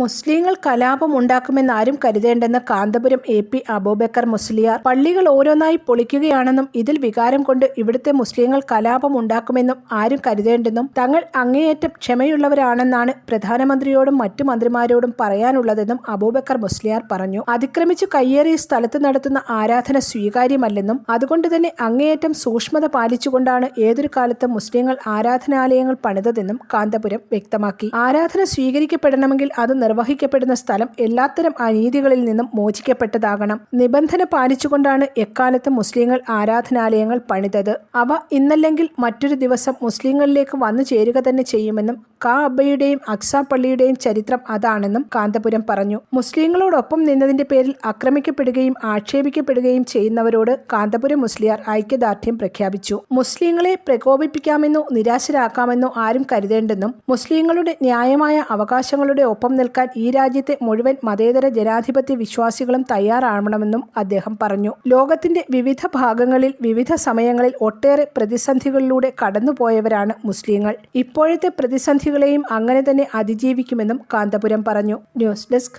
മുസ്ലിങ്ങൾ കലാപം ഉണ്ടാക്കുമെന്ന് ആരും കരുതേണ്ടെന്ന് കാന്തപുരം എ പി അബൂബക്കർ മുസ്ലിയാർ പള്ളികൾ ഓരോന്നായി പൊളിക്കുകയാണെന്നും ഇതിൽ വികാരം കൊണ്ട് ഇവിടുത്തെ മുസ്ലിങ്ങൾ കലാപം ഉണ്ടാക്കുമെന്നും ആരും കരുതേണ്ടെന്നും തങ്ങൾ അങ്ങേയറ്റം ക്ഷമയുള്ളവരാണെന്നാണ് പ്രധാനമന്ത്രിയോടും മറ്റു മന്ത്രിമാരോടും പറയാനുള്ളതെന്നും അബൂബക്കർ മുസ്ലിയാർ പറഞ്ഞു. അതിക്രമിച്ചു കയ്യേറിയ സ്ഥലത്ത് നടത്തുന്ന ആരാധന സ്വീകാര്യമല്ലെന്നും അതുകൊണ്ട് തന്നെ അങ്ങേയറ്റം സൂക്ഷ്മത പാലിച്ചുകൊണ്ടാണ് ഏതൊരു കാലത്തും മുസ്ലിങ്ങൾ ആരാധനാലയങ്ങൾ പണിതതെന്നും കാന്തപുരം വ്യക്തമാക്കി. ആരാധന സ്വീകരിക്കപ്പെടണമെങ്കിൽ അത് നിർവഹിക്കപ്പെടുന്ന സ്ഥലം എല്ലാത്തരം അനീതികളിൽ നിന്നും മോചിക്കപ്പെട്ടതാകണം. നിബന്ധന പാലിച്ചുകൊണ്ടാണ് എക്കാലത്ത് മുസ്ലിങ്ങൾ ആരാധനാലയങ്ങൾ പണിതത്. അവ ഇന്നല്ലെങ്കിൽ മറ്റൊരു ദിവസം മുസ്ലിങ്ങളിലേക്ക് വന്നു ചേരുക തന്നെ ചെയ്യുമെന്നും കാ അബ്ബയുടെയും അക്സ പള്ളിയുടെയും ചരിത്രം അതാണെന്നും കാന്തപുരം പറഞ്ഞു. മുസ്ലിങ്ങളോടൊപ്പം നിന്നതിന്റെ പേരിൽ ആക്രമിക്കപ്പെടുകയും ആക്ഷേപിക്കപ്പെടുകയും ചെയ്യുന്നവരോട് കാന്തപുരം മുസ്ലിയാർ ഐക്യദാർഢ്യം പ്രഖ്യാപിച്ചു. മുസ്ലിങ്ങളെ പ്രകോപിപ്പിക്കാമെന്നോ നിരാശരാക്കാമെന്നോ ആരും കരുതേണ്ടെന്നും മുസ്ലിങ്ങളുടെ ന്യായമായ അവകാശങ്ങളുടെ ഒപ്പം നിൽക്കാൻ ഈ രാജ്യത്തെ മുഴുവൻ മതേതര ജനാധിപത്യ വിശ്വാസികളും തയ്യാറാവണമെന്നും അദ്ദേഹം പറഞ്ഞു. ലോകത്തിന്റെ വിവിധ ഭാഗങ്ങളിൽ വിവിധ സമയങ്ങളിൽ ഒട്ടേറെ പ്രതിസന്ധികളിലൂടെ കടന്നുപോയവരാണ് മുസ്ലിങ്ങൾ. ഇപ്പോഴത്തെ പ്രതിസന്ധികളെയും അങ്ങനെ തന്നെ അതിജീവിക്കുമെന്നും കാന്തപുരം പറഞ്ഞു. News desk.